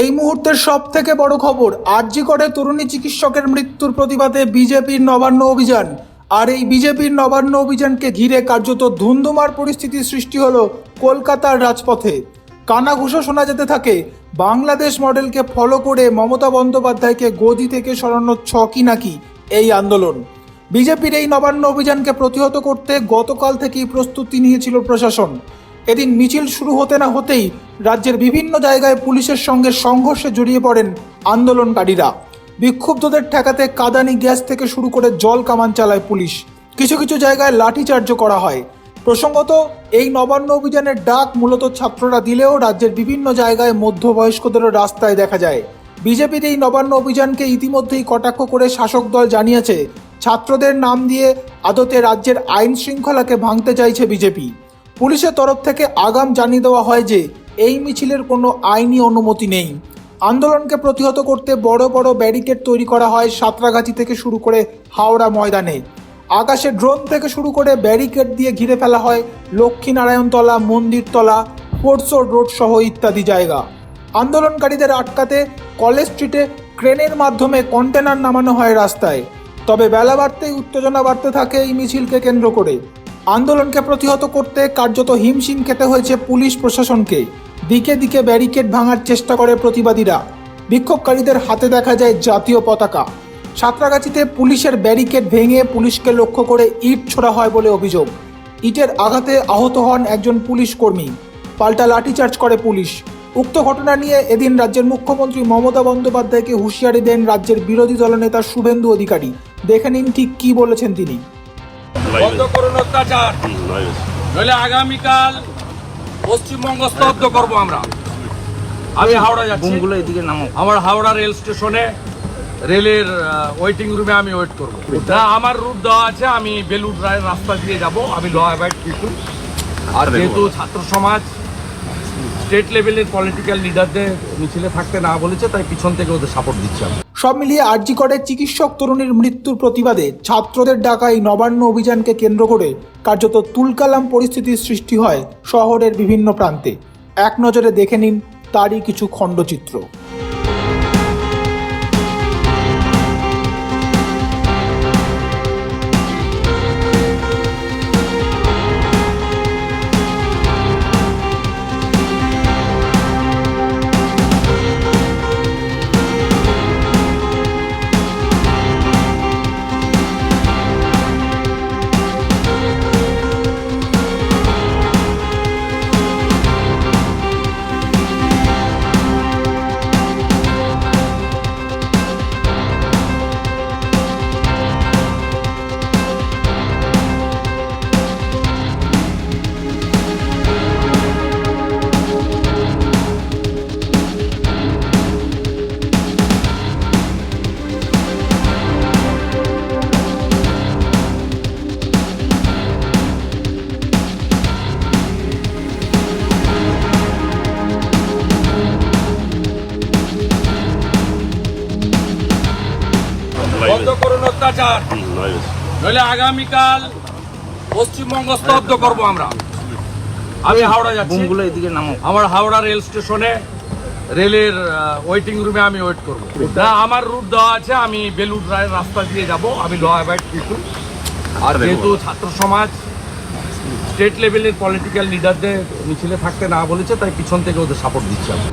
এই মুহূর্তের সব থেকে বড় খবর, আরজি করে তরুণী চিকিৎসকের মৃত্যুর প্রতিবাদে বিজেপির নবান্ন অভিযান। আর এই বিজেপির নবান্ন অভিযানকে ঘিরে কার্যত ধুন্ধুমার পরিস্থিতির সৃষ্টি হলো কলকাতার রাজপথে। কানাঘুষো শোনা যেতে থাকে, বাংলাদেশ মডেলকে ফলো করে মমতা বন্দ্যোপাধ্যায়কে গদি থেকে সরানোর ছকি নাকি এই আন্দোলন। বিজেপির এই নবান্ন অভিযানকে প্রতিহত করতে গতকাল থেকেই প্রস্তুতি নিয়েছিল প্রশাসন। এদিন মিছিল শুরু হতে না হতেই রাজ্যের বিভিন্ন জায়গায় পুলিশের সঙ্গে সংঘর্ষে জড়িয়ে পড়েন আন্দোলনকারীরা। বিক্ষুব্ধদের ঠেকাতে কাদানি গ্যাস থেকে শুরু করে জল কামান চালায় পুলিশ। কিছু কিছু জায়গায় লাঠিচার্জ করা হয়। প্রসঙ্গত, এই নবান্ন অভিযানের ডাক মূলত ছাত্ররা দিলেও রাজ্যের বিভিন্ন জায়গায় মধ্যবয়স্কদেরও রাস্তায় দেখা যায়। বিজেপির এই নবান্ন অভিযানকে ইতিমধ্যেই কটাক্ষ করে শাসক দল জানিয়েছে, ছাত্রদের নাম দিয়ে আদতে রাজ্যের আইন শৃঙ্খলাকে ভাঙতে চাইছে বিজেপি। পুলিশের তরফ থেকে আগাম জানিয়ে দেওয়া হয় যে, এই মিছিলের কোনো আইনি অনুমতি নেই। আন্দোলনকে প্রতিহত করতে বড় বড় ব্যারিকেড তৈরি করা হয় সাঁতরাগাছি থেকে শুরু করে হাওড়া ময়দানে। আকাশে ড্রোন থেকে শুরু করে ব্যারিকেড দিয়ে ঘিরে ফেলা হয় লক্ষ্মীনারায়ণতলা, মন্দিরতলা ফোর্টসোর রোড সহ ইত্যাদি জায়গা। আন্দোলনকারীদের আটকাতে কলেজ স্ট্রিটে ক্রেনের মাধ্যমে কন্টেনার নামানো হয় রাস্তায়। তবে বেলা বাড়তেই উত্তেজনা বাড়তে থাকে এই মিছিলকে কেন্দ্র করে। আন্দোলনকে প্রতিহত করতে কার্যত হিমশিম খেতে হয়েছে পুলিশ প্রশাসনকে। দিকে দিকে ব্যারিকেড ভাঙার চেষ্টা করে প্রতিবাদীরা। বিক্ষোভকারীদের হাতে দেখা যায় জাতীয় পতাকা। সাঁতরাগাছিতে পুলিশের ব্যারিকেড ভেঙে পুলিশকে লক্ষ্য করে ইট ছোড়া হয় বলে অভিযোগ। ইটের আঘাতে আহত হন একজন পুলিশ কর্মী। পাল্টা লাঠিচার্জ করে পুলিশ। উক্ত ঘটনা নিয়ে এদিন রাজ্যের মুখ্যমন্ত্রী মমতা বন্দ্যোপাধ্যায়কে হুঁশিয়ারি দেন রাজ্যের বিরোধী দলনেতা শুভেন্দু অধিকারী। দেখে নিন ঠিক কি বলেছেন তিনি। বন্ধ করুন অত্যাচার। নইলে আগামীকাল পশ্চিমবঙ্গ স্তব্ধ করব আমরা। আমি হাওড়া যাচ্ছি। এদিকে নামো। আমার হাওড়া রেল স্টেশনে রেলের ওয়েটিং রুমে আমি ওয়েট করব। না আমার রুট দেওয়া আছে আমি বেলুড় রায়ের রাস্তা দিয়ে যাব। আমি ল অ্যাভয়েড পিপুল আর যেহেতু ছাত্র সমাজ স্টেট লেভেলের পলিটিক্যাল লিডারদের মিছিলে থাকতে না বলেছে, তাই পিছন থেকে ওদের সাপোর্ট দিচ্ছে সব মিলিয়ে আরজি করে চিকিৎসক তরুণীর মৃত্যুর প্রতিবাদে ছাত্রদের ডাকা এই নবান্ন অভিযানকে কেন্দ্র করে কার্যত তুলকালাম পরিস্থিতির সৃষ্টি হয় শহরের বিভিন্ন প্রান্তে। এক নজরে দেখে নিন তারই কিছু খণ্ডচিত্র। বন্ধ করুন অত্যাচার। নইলে আগামীকাল পশ্চিমবঙ্গ স্তব্ধ করব আমরা। আমি হাওড়া যাচ্ছি। এদিকে নামো। আমার হাওড়া রেল স্টেশনে রেলের ওয়েটিং রুমে আমি ওয়েট করব। না আমার রুট দেওয়া আছে আমি বেলুর রায়ের রাস্তা দিয়ে যাব। আমি ল অ্যাভয়েড পিপুল আর যেহেতু ছাত্র সমাজ স্টেট লেভেলের পলিটিক্যাল লিডারদের মিছিলে থাকতে না বলেছে তাই পিছন থেকে ওদের সাপোর্ট দিচ্ছে আমি।